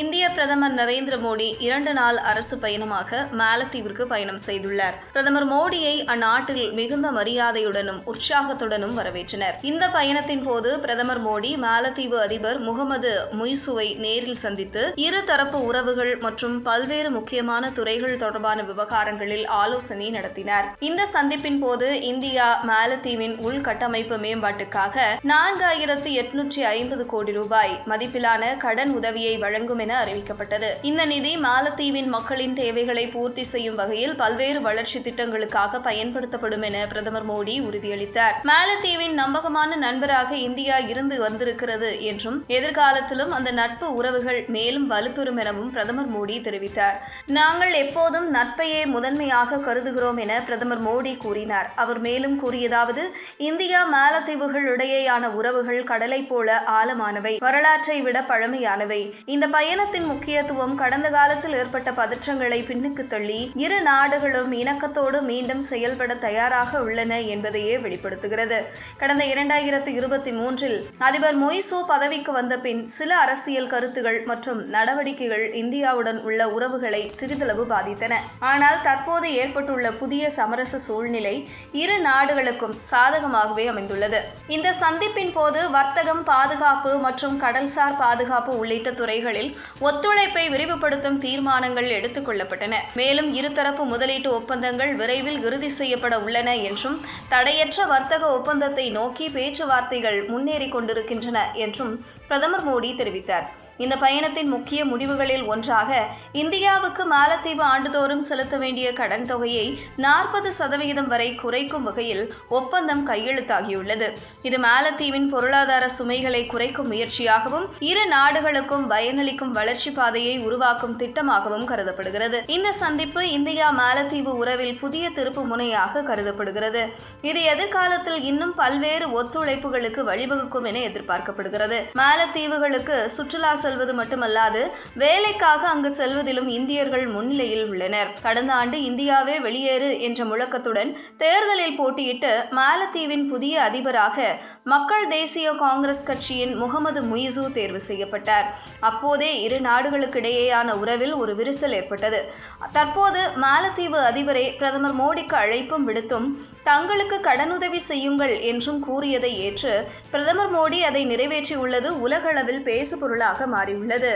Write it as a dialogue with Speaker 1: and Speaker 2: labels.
Speaker 1: இந்திய பிரதமர் நரேந்திர மோடி இரண்டு நாள் அரசு பயணமாக மாலத்தீவிற்கு பயணம் செய்துள்ளார். பிரதமர் மோடியை அந்நாட்டில் மிகுந்த மரியாதையுடனும் உற்சாகத்துடனும் வரவேற்றனர். இந்த பயணத்தின் போது பிரதமர் மோடி மாலத்தீவு அதிபர் முகமது முய்சுவை நேரில் சந்தித்து இருதரப்பு உறவுகள் மற்றும் பல்வேறு முக்கியமான துறைகள் தொடர்பான விவகாரங்களில் ஆலோசனை நடத்தினார். இந்த சந்திப்பின் போது இந்தியா மாலத்தீவின் உள்கட்டமைப்பு மேம்பாட்டுக்காக நான்காயிரத்து எட்நூற்றி ஐம்பது கோடி ரூபாய் மதிப்பிலான கடன் உதவியை வழங்கும் என அறிவிக்கப்பட்டது. இந்த நிதி மாலத்தீவின் மக்களின் தேவைகளை பூர்த்தி செய்யும் வகையில் பல்வேறு வளர்ச்சி திட்டங்களுக்காக பயன்படுத்தப்படும் என பிரதமர் மோடி உறுதியளித்தார். மாலத்தீவின் நம்பகமான நண்பராக இந்தியா இருந்து வந்திருக்கிறது என்றும் எதிர்காலத்திலும் அந்த நட்பு உறவுகள் மேலும் வலுப்பெறும் எனவும் பிரதமர் மோடி தெரிவித்தார். நாங்கள் எப்போதும் நட்பையே முதன்மையாக கருதுகிறோம் என பிரதமர் மோடி கூறினார். அவர் மேலும் கூறியதாவது இந்தியா மாலத்தீவுகள் இடையேயான உறவுகள் கடலை போல ஆழமானவை வரலாற்றை விட பழமையானவை. இந்த பயணத்தின் முக்கியத்துவம் கடந்த காலத்தில் ஏற்பட்ட பதற்றங்களை பின்னுக்கு தள்ளி இரு நாடுகளும் இணக்கத்தோடு மீண்டும் செயல்பட தயாராக உள்ளன என்பதையே வெளிப்படுத்துகிறது. கடந்த இரண்டாயிரத்து இருபத்தி மூன்றில் அதிபர் மொய்சோ பதவிக்கு வந்த பின் சில அரசியல் கருத்துகள் மற்றும் நடவடிக்கைகள் இந்தியாவுடன் உள்ள உறவுகளை சிறிதளவு பாதித்தன. ஆனால் தற்போது ஏற்பட்டுள்ள புதிய சமரச சூழ்நிலை இரு நாடுகளுக்கும் சாதகமாகவே அமைந்துள்ளது. இந்த சந்திப்பின் போது வர்த்தகம் பாதுகாப்பு மற்றும் கடல்சார் பாதுகாப்பு உள்ளிட்ட துறைகளில் ஒத்துழைப்பை விரிவுபடுத்தும் தீர்மானங்கள் எடுத்துக் கொள்ளப்பட்டன. மேலும் இருதரப்பு முதலீட்டு ஒப்பந்தங்கள் விரைவில் இறுதி செய்யப்பட உள்ளன என்றும் தடையற்ற வர்த்தக ஒப்பந்தத்தை நோக்கி பேச்சுவார்த்தைகள் முன்னேறிக் கொண்டிருக்கின்றன என்றும் பிரதமர் மோடி தெரிவித்தார். இந்த பயணத்தின் முக்கிய முடிவுகளில் ஒன்றாக இந்தியாவுக்கு மாலத்தீவு ஆண்டுதோறும் செலுத்த வேண்டிய கடன் தொகையை நாற்பது சதவிகிதம் வரை குறைக்கும் வகையில் ஒப்பந்தம் கையெழுத்தாகியுள்ளது. இது மாலத்தீவின் பொருளாதார சுமைகளை குறைக்கும் முயற்சியாகவும் இரு நாடுகளுக்கும் பயனளிக்கும் வளர்ச்சி பாதையை உருவாக்கும் திட்டமாகவும் கருதப்படுகிறது. இந்த சந்திப்பு இந்தியா மாலத்தீவு உறவில் புதிய திருப்பு முனையாக கருதப்படுகிறது. இது எதிர்காலத்தில் இன்னும் பல்வேறு ஒத்துழைப்புகளுக்கு வழிவகுக்கும் என எதிர்பார்க்கப்படுகிறது. மாலத்தீவுகளுக்கு சுற்றுலா செல்வது மட்டுமல்லாது வேலைக்காக அங்கு செல்வதிலும் இந்தியர்கள் முன்னிலையில் உள்ளனர். கடந்த ஆண்டு இந்தியாவே வெளியேறு என்ற முழக்கத்துடன் தேர்தலில் போட்டியிட்டு மாலத்தீவின் புதிய அதிபராக மக்கள் தேசிய காங்கிரஸ் கட்சியின் முகமது முயிசு தேர்வு செய்யப்பட்டார். அப்போதே இரு நாடுகளுக்கிடையேயான உறவில் ஒரு விரிசல் ஏற்பட்டது. தற்போது மாலத்தீவு அதிபரை பிரதமர் மோடிக்கு அழைப்பும் விடுத்தும் தங்களுக்கு கடனுதவி செய்யுங்கள் என்றும் கூறியதை ஏற்று பிரதமர் மோடி அதை நிறைவேற்றியுள்ளது உலகளவில் பேசுபொருளாக மாறியுள்ளது.